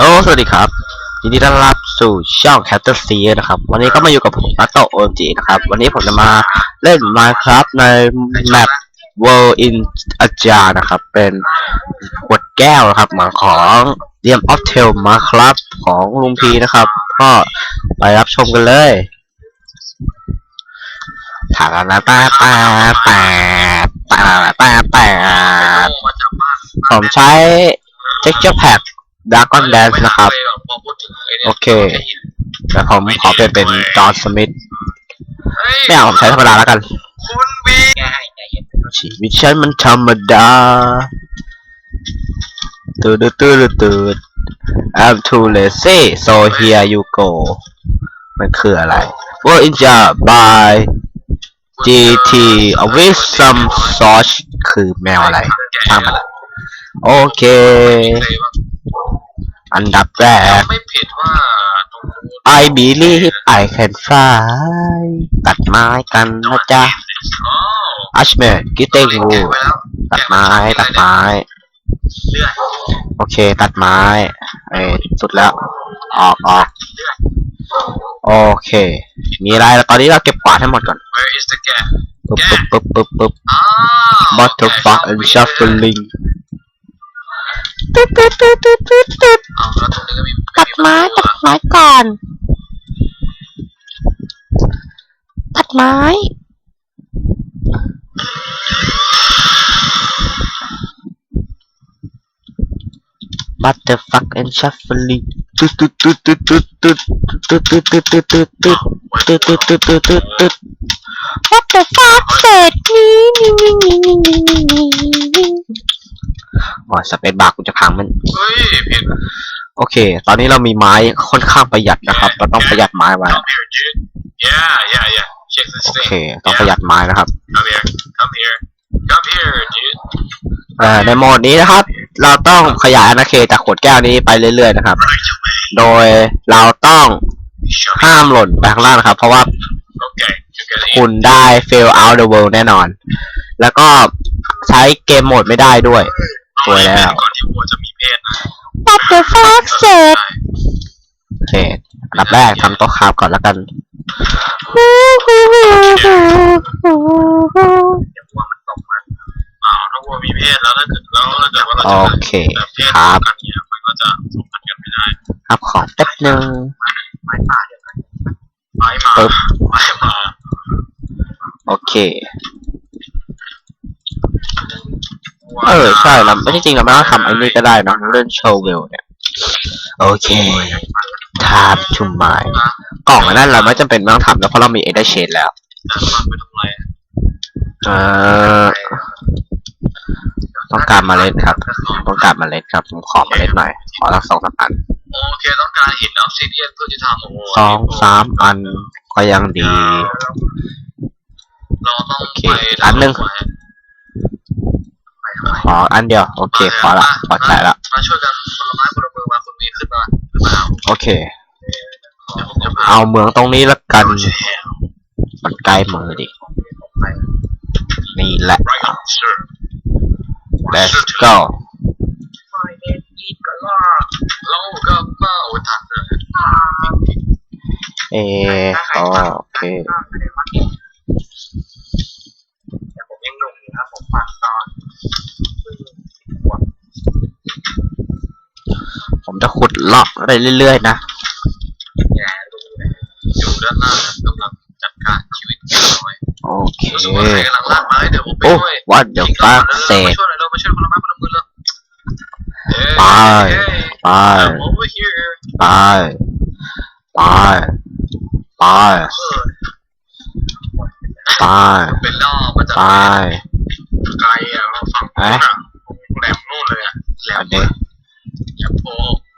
โอ้สวัสดีครับยินดีต้อนรับสู่ช่อง c a t t e r s e นะครับ วันนี้ก็มาอยู่กับผมนัตโตโอจีนะครับ วันนี้ผมจะมาเล่น Minecraft ในแมป World in อาจานะครับ เป็นขวดแก้วนะครับเหมือนของเดียมออฟเทลมาครับของลุงพีนะครับ ก็ไปรับชมกันเลยถาละแปะแปะแปะแปะแปะแปะผมใช้ texture pack Dragon Dance นะครับ โอเค แต่ผมขอเปลี่ยนเป็นจอห์นสมิธไม่เอาผมใช้ธรรมดาแล้วกัน คุณบีชีวิตฉันมันธรรมดาตืดตืดตืด I'm too lazy so here you go มันคืออะไร Work in job by GT with some sauce คือแมวอะไรช่างมันละโอเค อันดับแรก ไม่ผิดว่าตรงนู้น I believe I can fly ตัดไม้กันนะจ๊ะ อ๋อ Ashman getting แกะ wood ไว้แล้วตัดไม้ตัดไม้ เลื่อนโอเค ตัดไม้เอ้ยสุดแล้ว ออกออกโอเค มีอะไรแล้วตอนนี้เราเก็บกวาดให้หมดก่อน Where is the gap ปึ๊บปึ๊บปึ๊บปึ๊บปึ๊บอ้าว Butterfuck and shuffling ตึ๊ดตึ๊ดตึ๊ดตึ๊ดตึ๊ดตึ๊ดเอาแล้วตรงนี้ก็มีตัดไม้ตัดไม้ก่อน ตัดไม้ Butterfuck and shuffling ตึ๊ดตึ๊ดตึ๊ดตึ๊ดตึ๊ดตึ๊ดตึ๊ดตึ๊ดตึ๊ดตึ๊ดตึ๊ดตึ๊ดตึ๊ดตึ๊ดตึ๊ดตึ๊ดตึ๊ดตึ๊ด What the fuck เสร็จนี่นี่นี่นี่นี่นี่นี่ อ๋อสเปซบาร์กูจะพังมัน เฮ้ยผิดโอเค ตอนนี้เรามีไม้ค่อนข้างประหยัดนะครับ เราต้องประหยัดไม้ไว้ Come here dude Yeah yeah yeah check this โอ thing เค ต้องประหยัดไม้นะครับ Come here come here come here dude เอ่อในโหมดนี้นะครับ เราต้องขยายอาณาเขตจากขวดแก้วนี้ไปเรื่อยๆนะครับ right away โดยเราต้อง Show me ห้ามหล่นไปข้างล่างนะครับ เพราะว่า Okay you gotta eat คุณได้ fail out the world แน่นอน แล้วก็ ใช้เกมโหมดไม่ได้ด้วยสวยแล้วก่อนที่วัวจะมีเพศนะ What the fuck เสร็จใช่โอเคอันดับแรกทำโต๊ะคราฟก่อนแล้วกันเดี๋ยววัวมันตกมาอ้าวถ้าวัวมีเพศแล้วถ้าเกิดแล้วถ้าเกิดว่าเราโอจะเคแบบเพศครับกันเนี่ยมันก็จะสมพันธ์กันไม่ได้ครับของแป๊บนึง ไม้ป่าอย่างไรไม้มาปึ๊บ ไม้มาโอเค เออใช่เราไม่จริงๆเราไม่ต้องทำไอ้นี่ก็ได้เนอะเล่นโชว์เวลเนี่ย โอเค time to mine กล่องอันนั้นเราไม่จำเป็นไม่ต้องทำแล้วเพราะเรามี Ender Shade แล้วแต่มันไปทำอะไรเอ่อต้องการเมล็ดครับ ต้องการเมล็ดครับผมขอเมล็ดหน่อย ขอสักสองสามอันโอเคต้องการหินออฟซิเดียนเพื่อจะทำโอ้โหสองสามอันก็ยังดี เราต้องโอเคไปอันหนึ่ง ขออันเดียว โอเคขอละพอใจละมาช่วยกันคนละไม้คนละมือมาคุณมีขึ้นมาขึ้นมาเอาโอเคเดี๋ยวผมจะพาเอาเมืองตรงนี้ละกันมันใกล้มือดินี่แหละไรอันเชิญ let's go เราก็มาโอ้ยทันเลยเออโอเคแต่ผมยังหนุ่มอยู่ครับผมฟังตอน ผมจะขุดเลาะไปเรื่อยๆนะแย่ดูเลยอยู่ด้านล่างกำลังจัดการชีวิตแกน้อยโอเครู้สึกว่าใครกำลังลากไม้เดี๋ยวผมไปโอ้ช่วย what the จริง fuck ๆเสร็มาจช่วยหน่อยเร็วมาช่วยคนละไม้คนละมือเลยไปไป I'm over here ไปไปไปไปเป็นล่อมาจากไปไกลอะฝั่งนู้นอะแหลมนู่นเลยอะแหลมอันนี้แหลมโพ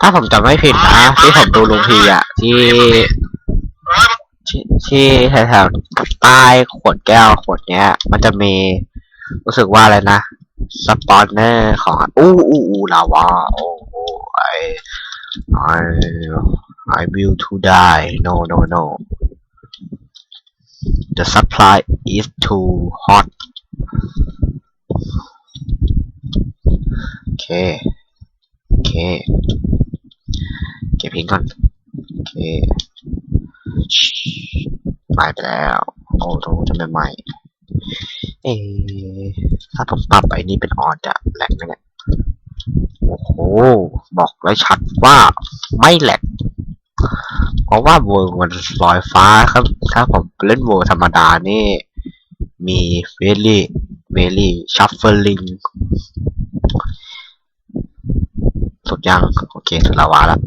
ถ้าผมจำไม่ผิดนะที่ผมดูลุงพีอะที่ที่ที่แถวๆใต้ขวดแก้วขวดเนี้ย มันจะมีรู้สึกว่าอะไรนะสปอนเนอร์ของอู้อู้อู้ลาวาโอ้โอ้ไอ I I will to die no no no the supply is too hot โอเค โอเค ก็บหินก่อน โอเคหายไปแล้ว โอ้โหจะไม่ไหม่ เอ๊ถ้าผมปรับไอ้นี่เป็นออนจะแหลกไหมเนี่ยโอ้โห บอกไว้ชัดว่าไม่แหลกเพราะว่าเวอร์มันลอยฟ้าครับ ถ้าผมเล่นเวอร์ธรรมดานี่ มีเวลี่เวลี่ชัฟเฟอร์ลิงสุดยัง โอเคสุดลาวาแล้ว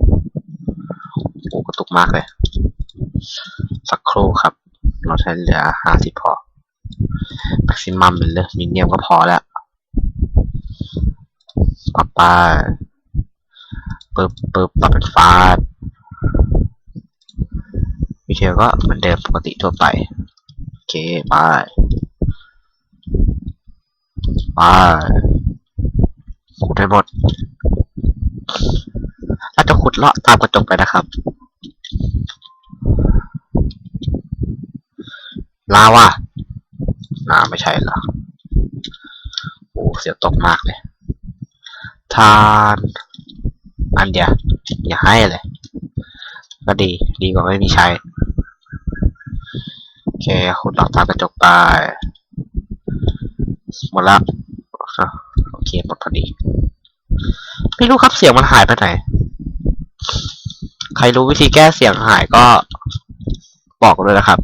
โอ้กระตุกมากเลย สักครู่ครับ เราใช้เหลือห้าสิบพอแม็กซิมัมเลยมิเนียมก็พอแล้วปรับไปปึ๊บปึ๊บปรับเป็นฟ้าวิเทลก็เหมือนเดิมปกติทั่วไป โอเคไปไปขุดให้หมดเราจะขุดเลาะตามกระจกไปนะครับ ลาวาน่าไม่ใช่หรอโอ้เสียตกมากเลย ทานอันเดียวอย่าให้เลย ก็ดี ดีกว่าไม่มีใช้ โอเคขุดเลาะตากระจกไปหมดละอะโอเคหมดพอดี ไม่รู้ครับเสียงมันหายไปไหน ใครรู้วิธีแก้เสียงหายก็บอกเลยนะครับ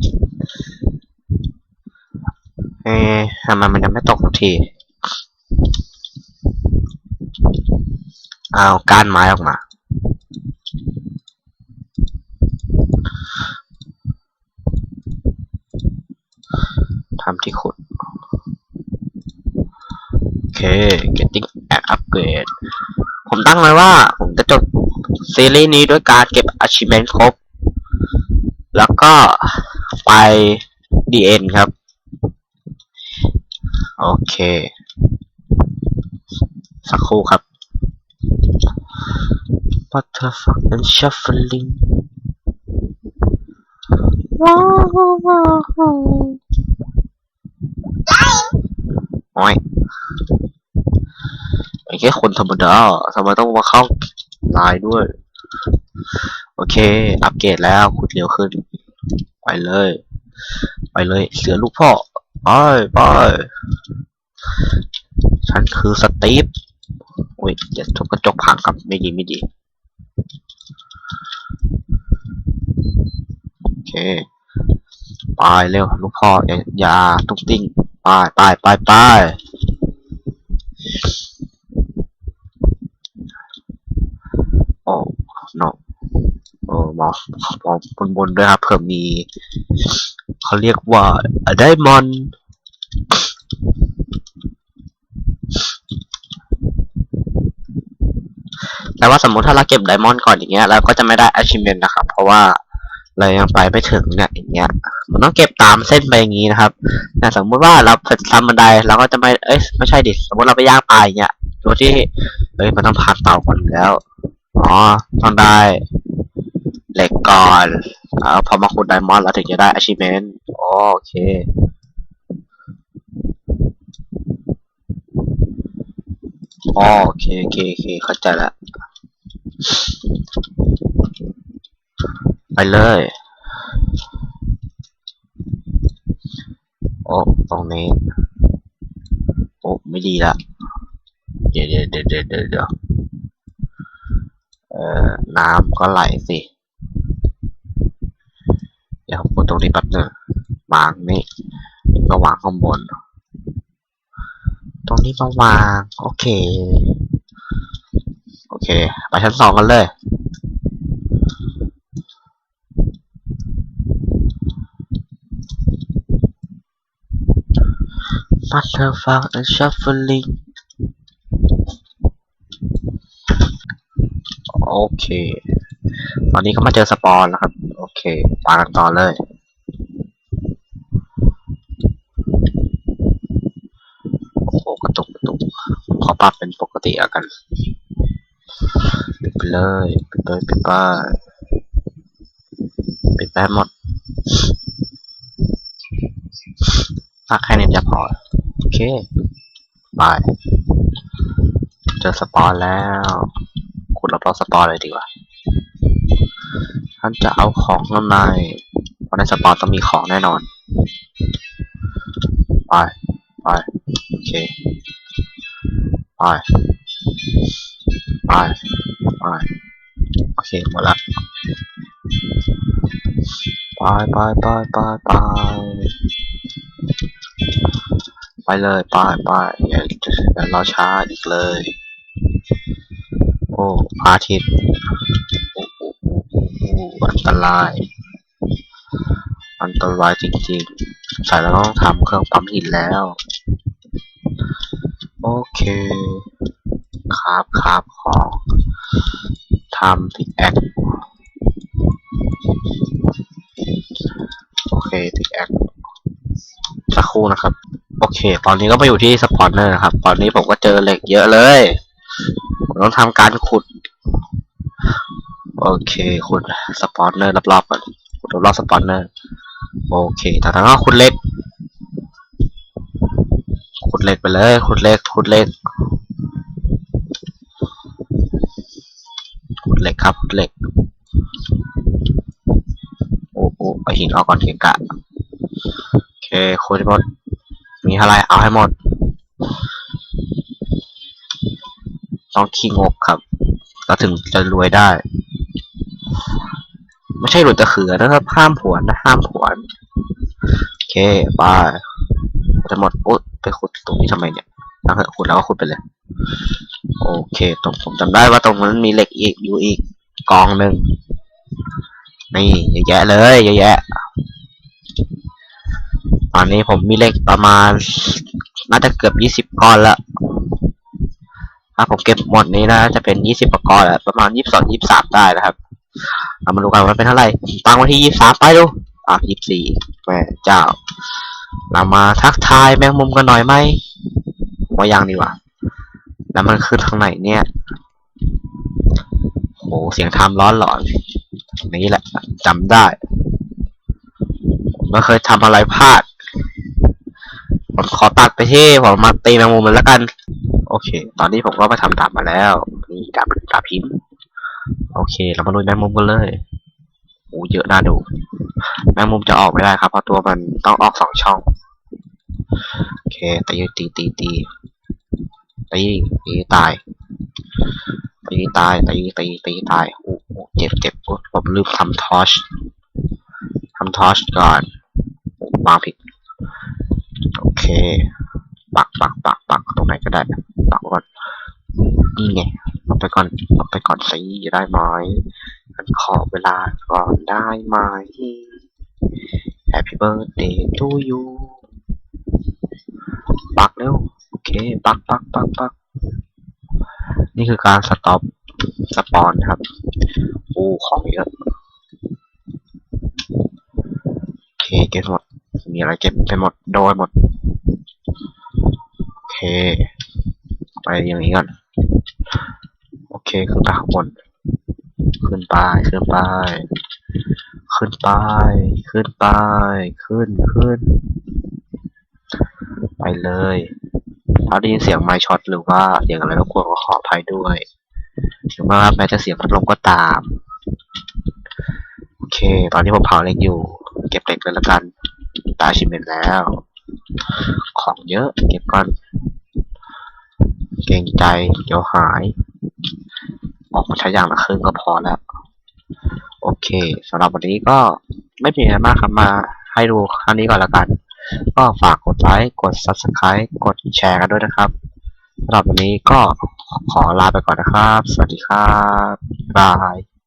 อ๊ะทำไมมันยังไม่ตกทีเอากานไม้ออกมา ทำที่ขุด โอเค getting an upgrade ผมตั้งไว้ว่า ผมจะจบซีรีส์นี้ด้วยการเก็บ achievement ครบ แล้วก็ไป the end ครับ โอเค สักครู่ครับ Butterfuck and shuffling ว้าวโอ้ยไอ้แค่คนธรรมดาทำไมต้องมาเข้าไลน์ด้วย โอเค อัปเกรดแล้วขุดเร็วขึ้น ไปเลย ไปเลย เสือลูกพ่อ ไปไปฉันคือสตีฟอุ้ยอย่าทุบกระจกพังครับไม่ดีไม่ดี โอเค ไปเร็ว ลูกพ่อ อย่าอย่าตุ้งติ้ง ไปไปไปไปโอ้ no โอ้มองมองบนบนๆด้วยครับเผื่อมีเขาเรียกว่าไดมอนด์แต่ว่าสมมติถ้าเราเก็บไดมอนด์ก่อนอย่างเงี้ยเราก็จะไม่ได้ achievement นะครับ เพราะว่าเรายังไปไม่ถึงเนี่ยอย่างเงี้ย มันต้องเก็บตามเส้นไปอย่างงี้นะครับแต่สมมุติว่าเราทำบันไดเราก็จะไม่เอ้ยไม่ใช่ดิสมมติเราไปย่างปลาอย่างเงี้ยโดยที่เอ้ยมันต้องผ่านเตาก่อนแล้วอ๋อต้องได้ เหล็กก่อนเอ่าพอมาขุดไดมอนด์เราถึงจะได้ achievement อ๋อโอเคอ๋อโอเคโอเคโอเคเข้าใจละ ไปเลย โอ้ ตรงนี้ โอ้ ไม่ดีละ เดี๋ยวเดี๋ยวเดี๋ยวเดี๋ยวเดี๋ยวเดี๋ยวเอ่อ น้ำก็ไหลสิ เดี๋ยวผมกดตรงนี้แป๊บหนึงวางนี่ก็วางข้างบน ตรงนี้มาวาง โอเค โอเค ไปชั้นสองกันเลย Butterfuck and shuffling โอเค ตอนนี้ก็มาเจอสปอนแล้วครับ โอ เคปากันต่อเลย โอ้โหกระตุกกระตุกขอปรับเป็นปกติแล้วกันปิดไปเลยปิดเลยปิดไปปิดไปให้หมดถ้าแค่นี้จะพอ โอเคบายเจอสปอนแล้ว ขุดรอบๆสปอนเลยดีกว่า ท่านจะเอาของข้างในเพราะในสปอร์ตต้องมีของแน่นอน ไป ไป โอเค ไป ไป ไป โอเค หมดละ ไปไปไปไปไปไปเลยไปไปอย่าอย่ารอช้าอีกเลย โอ้พระอาทิตย์ โอ้โอ้โอ้โอ้โอ้อันตราย อันตรายจริงๆใส่แล้วต้องทำเครื่องปั๊มหินแล้ว โอเคครับครับของทำพิกแอคโอเคพิกแอคสักครู่นะครับ โอเค ตอนนี้ก็มาอยู่ที่สปอนเนอร์นะครับ ตอนนี้ผมก็เจอเหล็กเยอะเลย ผมต้องทำการขุด โอเคขุดสปอนเนอร์รอบๆก่อนขุดรอบๆสปอนเนอร์โอเคจากนั้นก็ขุดเหล็กขุดเหล็กไปเลยขุดเหล็กขุดเหล็กขุดเหล็กครับขุดเหล็กโอ้โอ้เอาหินออกก่อนเกะกะโอเคขุดให้หมดมีอะไรเอาให้หมดต้องขี้งกครับ เราถึงจะรวยได้ ไม่ใช่หลุดตะเขือนะครับ ห้ามผวนนะ ห้ามผวน โอเคไปจะหมดโอ๊ยไปขุดตรงนี้ทำไมเนี่ยตั้งแต่ขุดแล้วก็ขุดไปเลย โอเค ตรงผมจำได้ว่าตรงนั้นมีเหล็กอีกอยู่อีกกองหนึ่งนี่เยอะแยะเลยเยอะแยะ ตอนนี้ผมมีเหล็กประมาณ น่าจะเกือบยี่สิบก้อนละถ้าผมเก็บหมดนี้นะจะเป็นยี่สิบก้อนแล้วประมาณยี่สิบสองยี่สิบสามได้นะครับ เรามาดูกันว่าเป็นเท่าไหร่ตั้งไว้ที่ยี่สามไปดูอะยี่สี่แม่เจ้า เรามาทักทายแมงมุมกันหน่อยไหมว่ายังดีกว่า แล้วมันคือทางไหนเนี่ยโหเสียงทำร้อนหลอนนี่แหละจำได้ไม่เคยทำอะไรพลาด ผมขอตัดไปที่ผมมาตีแมงมุมเลยแล้วกัน โอเค ตอนนี้ผมก็ไปทำดาบมาแล้ว นี่ดาบดาบพิมพ์ โอเค เรามาลุยแมงมุมกันเลยโอ้เยอะน่าดูแมงมุมจะออกไม่ได้ครับ เพราะตัวมันต้องออกสองช่อง โอเคตีตีตีตีตีตีตายตีตายตีตีตีตายโอ้โหเจ็บเจ็บผมลืมทำทอชทำทอชก่อนวางผิด โอเค ปักปักปักปักตรงไหนก็ได้ ปักก่อนนี่ไง ไปก่อนเอาไปก่อนสิได้ไหมฉันขอเวลาก่อนได้ไหม Happy birthday to you ปักเร็ว โอเค ปักปักปักปักนี่คือการสต็อปสปอนครับโอ้ของเยอะโอเคเก็บหมด มีอะไรเก็บไปหมด โดยหมด โอเค ไปอย่างนี้ก่อน เคขึ้นไปข้างบน ขึ้นไป ขึ้นไป ขึ้นไป ขึ้นไป ขึ้นขึ้น ไปเลย ถ้าได้ยินเสียงไม้ช็อตหรือว่าเสียงอะไรรบกวนก็ขออภัยด้วยหรือว่าแม้แต่เสียงพัดลมก็ตาม โอเค ตอนนี้ผมเผาเหล็กอยู่ เก็บเหล็กเลยละกันตาชิมเมนแล้ว ของเยอะ เก็บก่อน เกรงใจ เดี๋ยวหาย ออกมาใช้อย่างละครึ่งก็พอแล้ว โอเคสำหรับวันนี้ก็ไม่มีอะไรมากครับมาให้ดูครั้งนี้ก่อนละกัน ก็ฝากกดไลค์กด subscribe กดแชร์กันด้วยนะครับสำหรับวันนี้ก็ขอลาไปก่อนนะครับ สวัสดีครับบาย